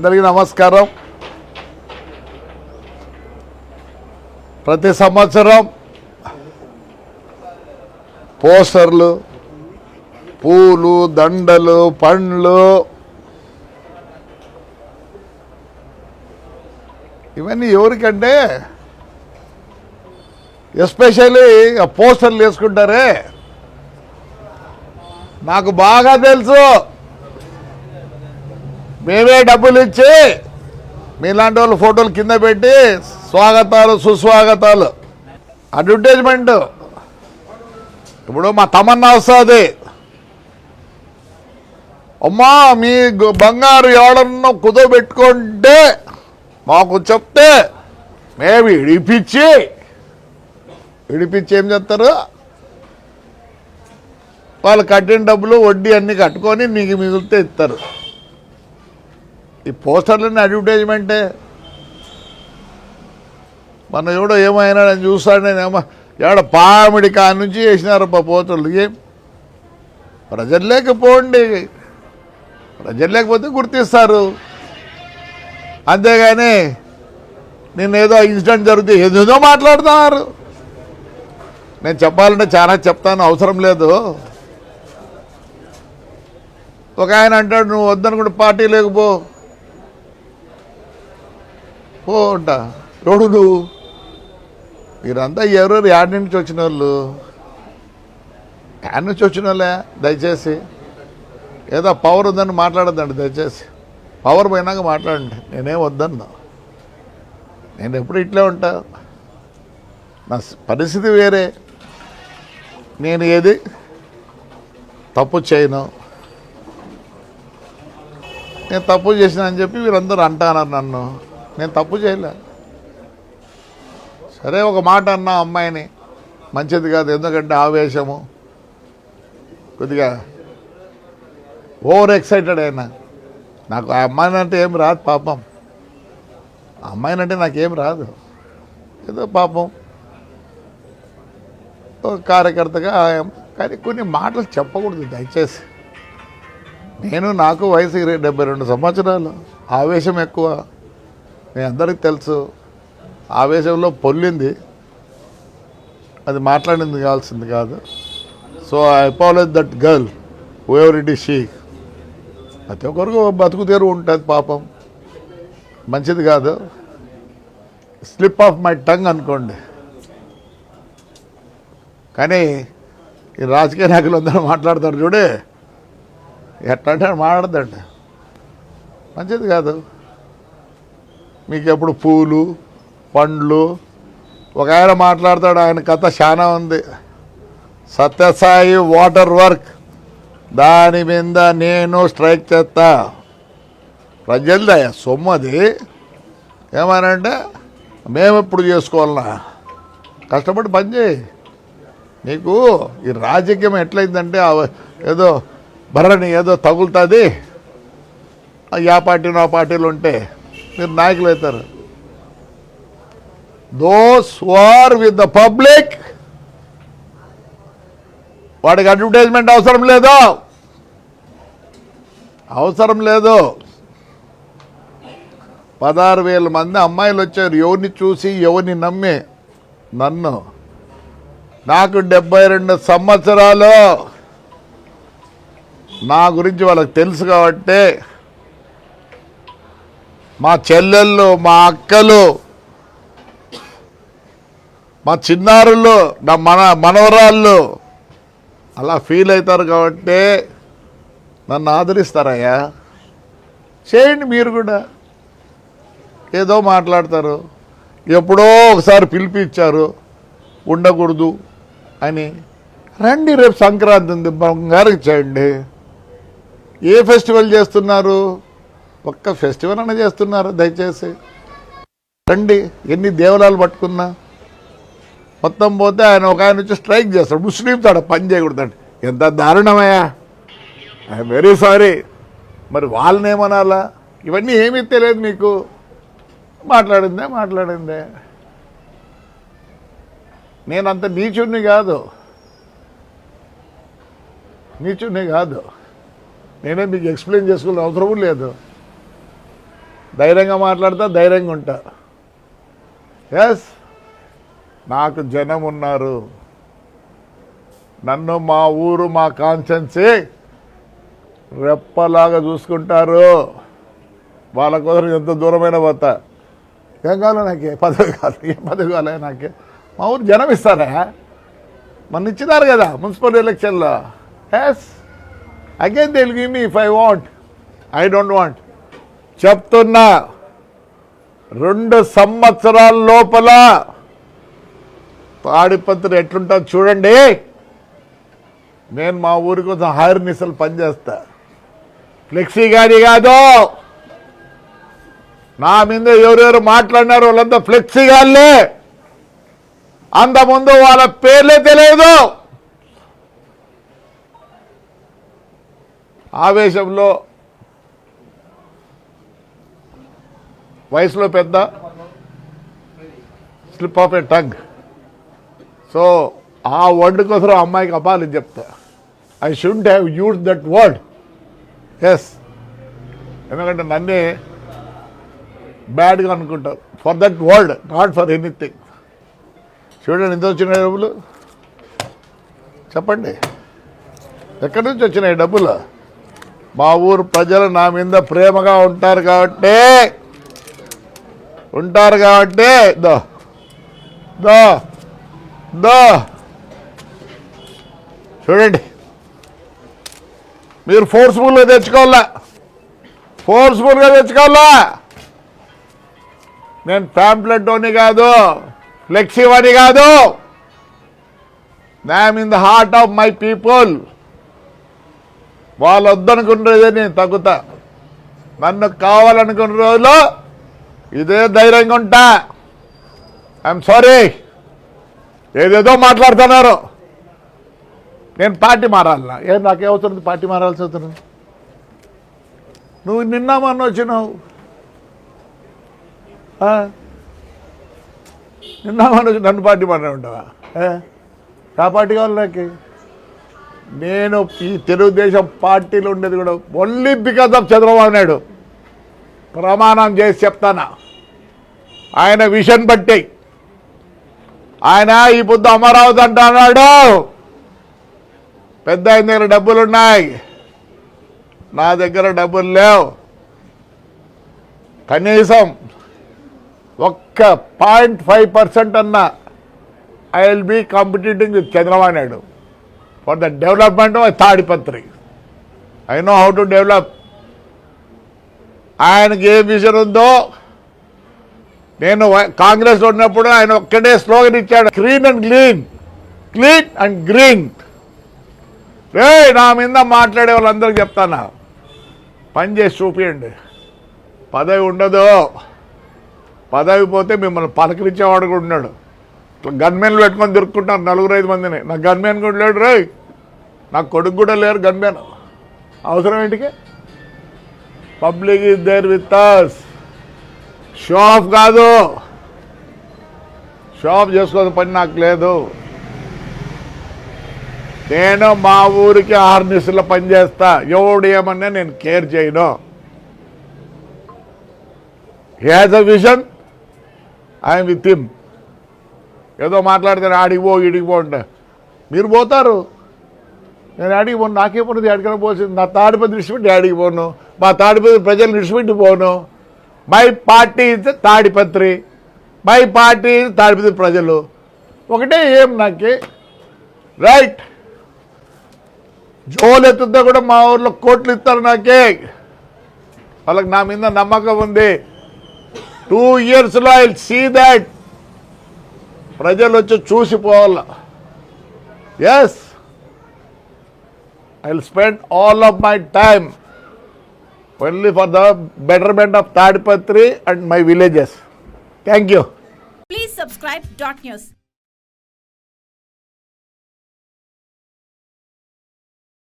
అందరికీ నమస్కారం ప్రతి సంవత్సరం పోస్టర్లు పూలు దండలు పండ్లు ఇవన్నీ ఎవరికంటే ఎస్పెషల్లీ పోస్టర్లు వేసుకుంటారే నాకు బాగా తెలుసు మేమే డబ్బులు ఇచ్చి మీలాంటి వాళ్ళు ఫోటోలు కింద పెట్టి స్వాగతాలు సుస్వాగతాలు అడ్వర్టైజ్మెంట్ ఇప్పుడు మా తమన్నా వస్తుంది అమ్మా మీ బంగారు ఎవడన్నా కుదోబెట్టుకుంటే మాకు చెప్తే మేము ఇడిపించి ఇడిపించి ఏం చేస్తారు వాళ్ళు కట్టిన డబ్బులు వడ్డీ అన్నీ కట్టుకొని నీకు మిగిలితే ఇస్తారు ఈ పోస్టర్లన్నీ అడ్వర్టైజ్మెంటే మన ఎవడో ఏమైనా అని చూస్తాడు నేను ఏమో ఏడ పామిడి కాడి నుంచి వేసినారబ్బా పోతలు ఏం ప్రజలు లేకపోండి ప్రజలు లేకపోతే గుర్తిస్తారు అంతేగాని ఏదో ఇన్సిడెంట్ జరిగితే ఏదేదో మాట్లాడుతున్నారు నేను చెప్పాలంటే చాలా చెప్తాను అవసరం లేదు ఒక ఆయన అంటాడు నువ్వు వద్దనుకుంటే పార్టీ లేకపో ఓ అంట రోడ్డు మీరంతా ఎవరెవరు యాడ్ నుంచి వచ్చిన వాళ్ళు యాడ్ నుంచి వచ్చిన వాళ్ళే దయచేసి ఏదో పవర్ ఉందని మాట్లాడద్దండి దయచేసి పవర్ పోయినాక మాట్లాడండి నేనేం వద్దన్న నేను ఎప్పుడు ఇట్లే ఉంటా నా పరిస్థితి వేరే నేను ఏది తప్పు చేయను నేను తప్పు చేసినా అని చెప్పి వీరందరూ అన్నారు నన్ను నేను తప్పు చేయలే సరే ఒక మాట అన్నా అమ్మాయిని మంచిది కాదు ఎందుకంటే ఆవేశము కొద్దిగా ఓవర్ ఎక్సైటెడ్ అయినా నాకు ఆ అమ్మాయిని అంటే ఏం రాదు పాపం అమ్మాయిని అంటే నాకేం రాదు ఏదో పాపం కార్యకర్తగా కానీ కొన్ని మాటలు చెప్పకూడదు దయచేసి నేను నాకు వయసు డెబ్బై రెండు సంవత్సరాలు ఆవేశం ఎక్కువ మీ అందరికీ తెలుసు ఆవేశంలో పొల్లింది అది మాట్లాడింది కావాల్సింది కాదు so I apologise that girl who it ఈ షీ ప్రతి ఒక్కరికి బతుకు తీరు ఉంటుంది పాపం మంచిది కాదు స్లిప్ ఆఫ్ మై టంగ్ అనుకోండి కానీ ఈ రాజకీయ నాయకులు అందరూ మాట్లాడతారు చూడే ఎట్లా అంటే మాట్లాడదండి మంచిది కాదు మీకు ఎప్పుడు పూలు పండ్లు ఒక ఆయన మాట్లాడతాడు ఆయన కథ చాలా ఉంది సత్యసాయి వాటర్ వర్క్ దాని మీద నేను స్ట్రైక్ చేస్తా ప్రజలదయ సొమ్మది ఏమనంటే మేము ఎప్పుడు చేసుకోవాలన్నా కష్టపడి చేయి నీకు ఈ రాజకీయం ఎట్లయిందంటే ఏదో భరణి ఏదో తగులుతుంది ఆ పార్టీ నా పార్టీలు ఉంటే మీరు నాయకులు అవుతారు those war with the public వాడికి అడ్వర్టైజ్మెంట్ అవసరం లేదు అవసరం లేదు పదహారు వేల మంది అమ్మాయిలు వచ్చారు ఎవరిని చూసి ఎవరిని నమ్మి నన్ను నాకు డెబ్బై రెండు సంవత్సరాలు నా గురించి వాళ్ళకి తెలుసు కాబట్టి మా చెల్లెళ్ళు మా అక్కలు మా చిన్నారులు నా మన మనవరాళ్ళు అలా ఫీల్ అవుతారు కాబట్టి నన్ను ఆదరిస్తారయ్యా చేయండి మీరు కూడా ఏదో మాట్లాడతారు ఎప్పుడో ఒకసారి పిలిపించారు ఉండకూడదు అని రండి రేపు సంక్రాంతి ఉంది బంగారు చేయండి ఏ ఫెస్టివల్ చేస్తున్నారు ఒక్క ఫెస్టివల్ అన్న చేస్తున్నారు దయచేసి రండి ఎన్ని దేవాలయాలు పట్టుకున్నా మొత్తం పోతే ఆయన ఒక ఆయన వచ్చి స్ట్రైక్ చేస్తాడు ముస్లిం ఆడ పని చేయకూడదండి ఎంత దారుణమయ్యా ఐఎమ్ వెరీ సారీ మరి వాళ్ళనేమనాలా ఇవన్నీ ఏమీ తెలియదు మీకు మాట్లాడిందే మాట్లాడిందే నేను అంత నీచుడిని కాదు నీచుణ్ణి కాదు నేనే మీకు ఎక్స్ప్లెయిన్ చేసుకునే అవసరం లేదు ధైర్యంగా మాట్లాడతా ధైర్యంగా ఉంటా ఎస్ నాకు జనం ఉన్నారు నన్ను మా ఊరు మా కాన్షన్సే రెప్పలాగా చూసుకుంటారు వాళ్ళ కోసం ఎంత దూరమైన పోతా ఏం కావాలి నాకే పదవి కాదు ఏం పదవి కావాలి నాకే మా ఊరు జనం ఇస్తారా మన ఇచ్చినారు కదా మున్సిపల్ ఎలక్షన్లో yes again they give me if I want I don't want చెప్తున్నా రెండు సంవత్సరాల లోపల తాడిపత్రి ఎట్లుంటుంది చూడండి నేను మా ఊరి కోసం హైర్ నిసలు పనిచేస్తా ఫ్లెక్సీ గాని కాదు నా మీద ఎవరెవరు మాట్లాడినారు వాళ్ళంతా ఫ్లెక్సీ అంత అంతకుముందు వాళ్ళ పేర్లే తెలియదు ఆవేశంలో వయసులో పెద్ద slip of a tongue so ఆ వర్డ్ కోసం అమ్మాయికి అవ్వాలని చెప్తా I should have use that word yes ఎందుకంటే నన్నే బ్యాడ్గా అనుకుంటారు for that word not for anything చూడండి ఎంత వచ్చినాయి డబ్బులు చెప్పండి ఎక్కడి నుంచి వచ్చినాయి డబ్బులు మా ఊరు ప్రజలు నా మీద ప్రేమగా ఉంటారు కాబట్టి ఉంటారు కాబట్టి దో దో దో చూడండి మీరు ఫోర్స్ఫుల్గా తెచ్చుకోవాలా ఫోర్స్ఫుల్గా తెచ్చుకోవాలా నేను ప్యాంప్లెట్ అని కాదు అని కాదు name in the heart of my people వాళ్ళు వద్దనుకున్న రోజే నేను తగ్గుతా నన్ను కావాలనుకున్న రోజులో ఇదే ధైర్యంగా ఉంటా ఐఎమ్ సారీ ఏదేదో మాట్లాడుతున్నారు నేను పార్టీ మారాలన్నా ఏం నాకేమవుతుంది పార్టీ మారాల్సి అవుతుంది నువ్వు నిన్న మొన్న వచ్చినావు నిన్న మొన్న నన్ను పార్టీ మారనే ఉంటావా నా పార్టీ కావాలి నాకు నేను ఈ తెలుగుదేశం పార్టీలో ఉండేది కూడా only because of Chandrababu Naidu ప్రమాణం చేసి చెప్తాను ఆయన విషన్ బట్టి ఆయన ఈ బుద్ధ అమరావతి అంటున్నాడు పెద్ద ఆయన దగ్గర డబ్బులున్నాయి నా దగ్గర డబ్బులు లేవు కనీసం ఒక్క పాయింట్ ఫైవ్ పర్సెంట్ అన్న I will be competing with Chandrababu Naidu for the development of Tadipatri I know how to develop ఆయనకి ఏ విజన్ ఉందో నేను కాంగ్రెస్లో ఉన్నప్పుడు ఆయన ఒక్కడే స్లోగన్ ఇచ్చాడు clean and clean clean and green రే నా మీద మాట్లాడే వాళ్ళందరికీ చెప్తానా పని చేసి చూపియండి పదవి ఉండదు పదవి పోతే మిమ్మల్ని పలకరించేవాడు కూడా ఉన్నాడు గన్మెన్లు పెట్టుకొని దొరుకుతున్నారు నలుగురు ఐదు మందిని నాకు గన్మెన్ కూడా లేడు రే నాకు కొడుకు కూడా లేరు గన్మెన్ అవసరం ఏంటికి public is there with us show off కాదు షో ఆఫ్ పని నాకు లేదు నేను మా ఊరికి పని పనిచేస్తా ఎవడు ఏమన్నా నేను కేర్ చేయను has a vision I'm with him ఏదో మాట్లాడితే ఆడికి పో ఇడికి అంటే మీరు పోతారు నేను ఆడికి పోను నాకే పోను పోసింది నా తాడిపై దృష్టి పెట్టి ఆడికి పోను మా తాడిపత్రి ప్రజలు పోను my party Tadipatri my party Tadipatri ప్రజలు ఒకటే ఏం నాకే రైట్ జోలు ఎత్తుద్దా కూడా మా ఊర్లో కోట్లు ఇస్తారు నాకే వాళ్ళకి నా మీద నమ్మకం ఉంది టూ ఇయర్స్లో ఐ సీ దాట్ ప్రజలు వచ్చి చూసిపోవాల yes I spend all of my time only for the betterment of Tadpatri and my villages. Thank you. Please subscribe .news.